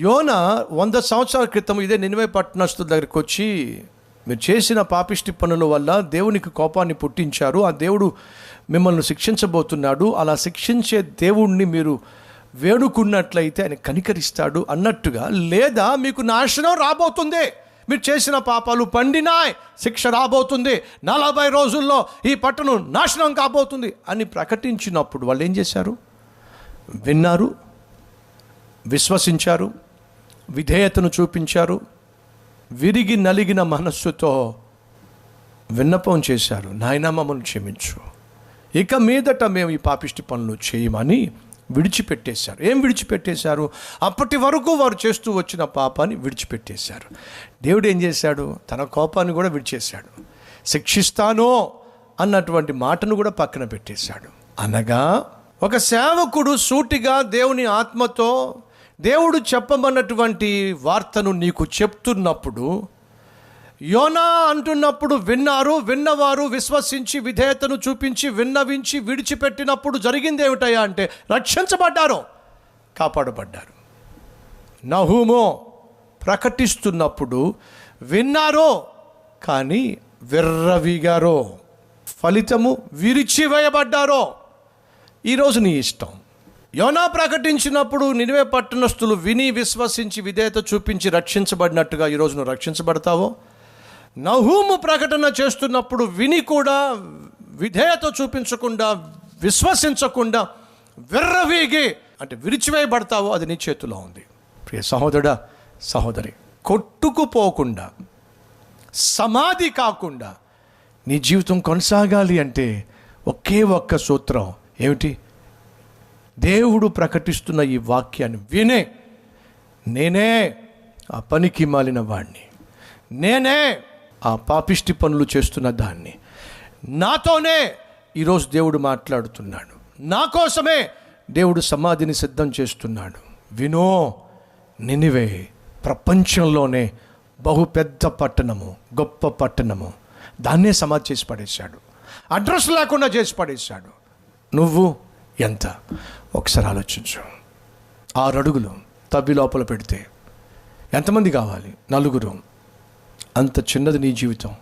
యోన వంద సంవత్సరాల క్రితం ఇదే నినివే పట్టణస్తుల దగ్గరికి వచ్చి మీరు చేసిన పాపిష్టి పనుల వల్ల దేవునికి కోపాన్ని పుట్టించారు. ఆ దేవుడు మిమ్మల్ని శిక్షించబోతున్నాడు. అలా శిక్షించే దేవుణ్ణి మీరు వేడుకున్నట్లయితే ఆయన కనికరిస్తాడు అన్నట్టుగా లేదా మీకు నాశనం రాబోతుంది. మీరు చేసిన పాపాలు పండినాయ్. శిక్ష రాబోతుంది. నలభై రోజుల్లో ఈ పట్టణం నాశనం కాబోతుంది అని ప్రకటించినప్పుడు వాళ్ళు ఏం చేశారు? విన్నారు విశ్వసించారు. విధేయతను చూపించారు. విరిగి నలిగిన మనస్సుతో విన్నపం చేశారు. నాయన మమ్మల్ని క్షమించు. ఇక మీదట మేము ఈ పాపిష్టి పనులు చేయమని విడిచిపెట్టేశారు. ఏం విడిచిపెట్టేశారు? అప్పటి వరకు వారు చేస్తూ వచ్చిన పాపాన్ని విడిచిపెట్టేశారు. దేవుడు ఏం చేశాడు? తన కోపాన్ని కూడా విడిచేశాడు. శిక్షిస్తానో అన్నటువంటి మాటను కూడా పక్కన పెట్టేశాడు. అనగా ఒక సేవకుడు సూటిగా దేవుని ఆత్మతో దేవుడు చెప్పమన్నటువంటి వార్తను నీకు చెప్తున్నప్పుడు యోనా అంటున్నప్పుడు విన్నారు విన్నవారు విశ్వసించి విధేయతను చూపించి విన్నవించి విడిచిపెట్టినప్పుడు జరిగింది ఏమిటయా అంటే రక్షించబడ్డారు కాపాడబడ్డారు. నహూమో ప్రకటిస్తున్నప్పుడు విన్నారో కానీ విర్రవిగారో ఫలితము విరిచివేయబడ్డారో ఈరోజు నీ ఇష్టం. యోనా ప్రకటించినప్పుడు నినివే పట్టణస్థులు విని విశ్వసించి విధేయత చూపించి రక్షించబడినట్టుగా ఈరోజు నువ్వు రక్షించబడతావో? నహూము ప్రకటన చేస్తున్నప్పుడు విని కూడా విధేయత చూపించకుండా విశ్వసించకుండా విర్రవీగి అంటే విరిచివేయబడతావో అది నీ చేతిలో ఉంది. ప్రియ సహోదరుడా సహోదరి కొట్టుకుపోకుండా సమాధి కాకుండా నీ జీవితం కొనసాగాలి అంటే ఒకే ఒక్క సూత్రం ఏమిటి? దేవుడు ప్రకటిస్తున్న ఈ వాక్యాన్ని వినే. నేనే ఆ పనికి మాలిన వాణ్ణి. నేనే ఆ పాపిష్టి పనులు చేస్తున్న దాన్ని. నాతోనే ఈరోజు దేవుడు మాట్లాడుతున్నాడు. నా కోసమే దేవుడు సమాధిని సిద్ధం చేస్తున్నాడు. వినో నినివే ప్రపంచంలోనే బహు పెద్ద పట్టణము గొప్ప పట్టణము. దాన్నే సమాధి చేసి పడేశాడు. అడ్రస్ లేకుండా చేసి పడేశాడు. నువ్వు ఎంత? ఒకసారి ఆలోచించు. ఆరు అడుగులు తవ్వి లోపల పెడితే ఎంతమంది కావాలి? నలుగురు. అంత చిన్నది నీ జీవితం.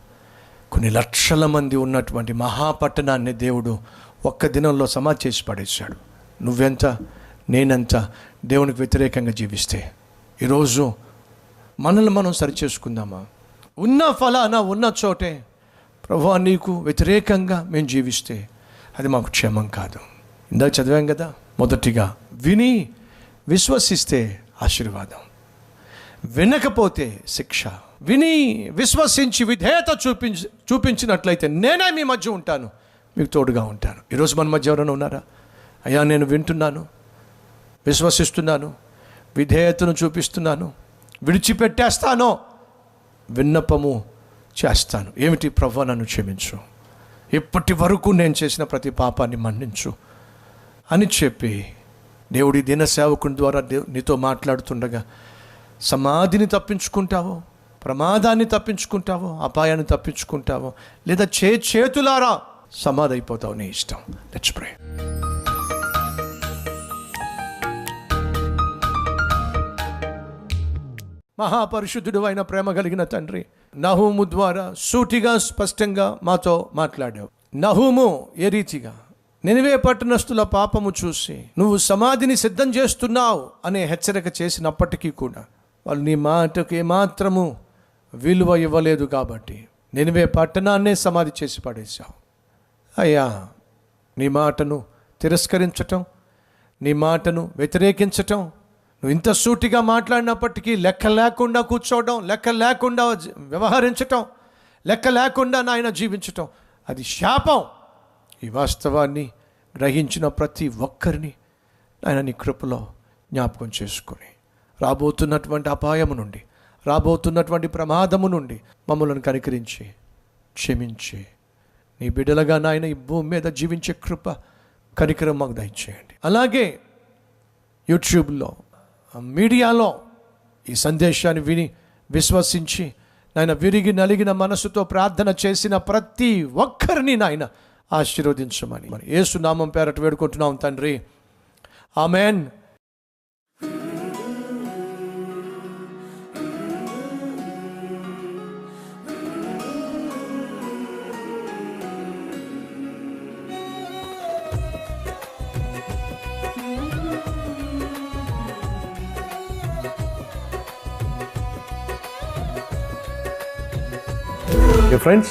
కొన్ని లక్షల మంది ఉన్నటువంటి మహాపట్టణాన్ని దేవుడు ఒక్క దినంలో సమాధి చేసి పడేశాడు. నువ్వెంత? నేనెంత? దేవునికి వ్యతిరేకంగా జీవిస్తే. ఈరోజు మనల్ని మనం సరిచేసుకుందామా? ఉన్న ఫలానా ఉన్న చోటే. ప్రభు నీకు వ్యతిరేకంగా మేము జీవిస్తే అది మాకు క్షేమం కాదు. ఇందాక చదివాం కదా మొదటిగా. విని విశ్వసిస్తే ఆశీర్వాదం. వినకపోతే శిక్ష. విని విశ్వసించి విధేయత చూపించి చూపించినట్లయితే నేనే మీ మధ్య ఉంటాను. మీకు తోడుగా ఉంటాను. ఈరోజు మన మధ్య ఎవరైనా ఉన్నారా? అయ్యా నేను వింటున్నాను. విశ్వసిస్తున్నాను. విధేయతను చూపిస్తున్నాను. విడిచిపెట్టేస్తానో. విన్నపము చేస్తాను. ఏమిటి? ప్రభు నన్ను క్షమించు. ఇప్పటి వరకు నేను చేసిన ప్రతి పాపాన్ని మన్నించు. అని చెప్పి దేవుడి దిన సేవకుని ద్వారా దేవు నీతో మాట్లాడుతుండగా సమాధిని తప్పించుకుంటావో ప్రమాదాన్ని తప్పించుకుంటావో అపాయాన్ని తప్పించుకుంటావో లేదా చే చేతులారా సమాధి అయిపోతావు నీ ఇష్టం. లెట్స్ ప్రే మహాపరిశుద్ధుడు అయిన ప్రేమ కలిగిన తండ్రి నహూము ద్వారా సూటిగా స్పష్టంగా మాతో మాట్లాడావు. నహూము ఏ రీతిగా? నినివే పట్టణస్థుల పాపము చూసి నువ్వు సమాధిని సిద్ధం చేస్తున్నావు అనే హెచ్చరిక చేసినప్పటికీ కూడా వాళ్ళు నీ మాటకు ఏమాత్రము విలువ ఇవ్వలేదు కాబట్టి నినివే పట్టణాన్నే సమాధి చేసి పడేశావు. అయ్యా నీ మాటను తిరస్కరించటం నీ మాటను వ్యతిరేకించటం నువ్వు ఇంత సూటిగా మాట్లాడినప్పటికీ లెక్క లేకుండా కూర్చోవడం లెక్క లేకుండా వ్యవహరించటం లెక్క లేకుండా నాయన జీవించటం అది శాపం. ఈ వాస్తవాన్ని గ్రహించిన ప్రతి ఒక్కరిని ఆయన నీ కృపలో జ్ఞాపకం చేసుకొని రాబోతున్నటువంటి అపాయము నుండి రాబోతున్నటువంటి ప్రమాదము నుండి మమ్మల్ని కనికరించి క్షమించి నీ బిడ్డలుగా నాయన ఈ భూమి మీద జీవించే కృప కనికరం మాకు దయచేయండి. అలాగే యూట్యూబ్లో మీడియాలో ఈ సందేశాన్ని విని విశ్వసించి నాయన విరిగి నలిగిన మనసుతో ప్రార్థన చేసిన ప్రతి ఒక్కరిని నాయన ఆశీర్వదించమని. మరి ఏసునామం పేరట వేడుకుంటున్నాం తండ్రి. ఆమెన్. ఫ్రెండ్స్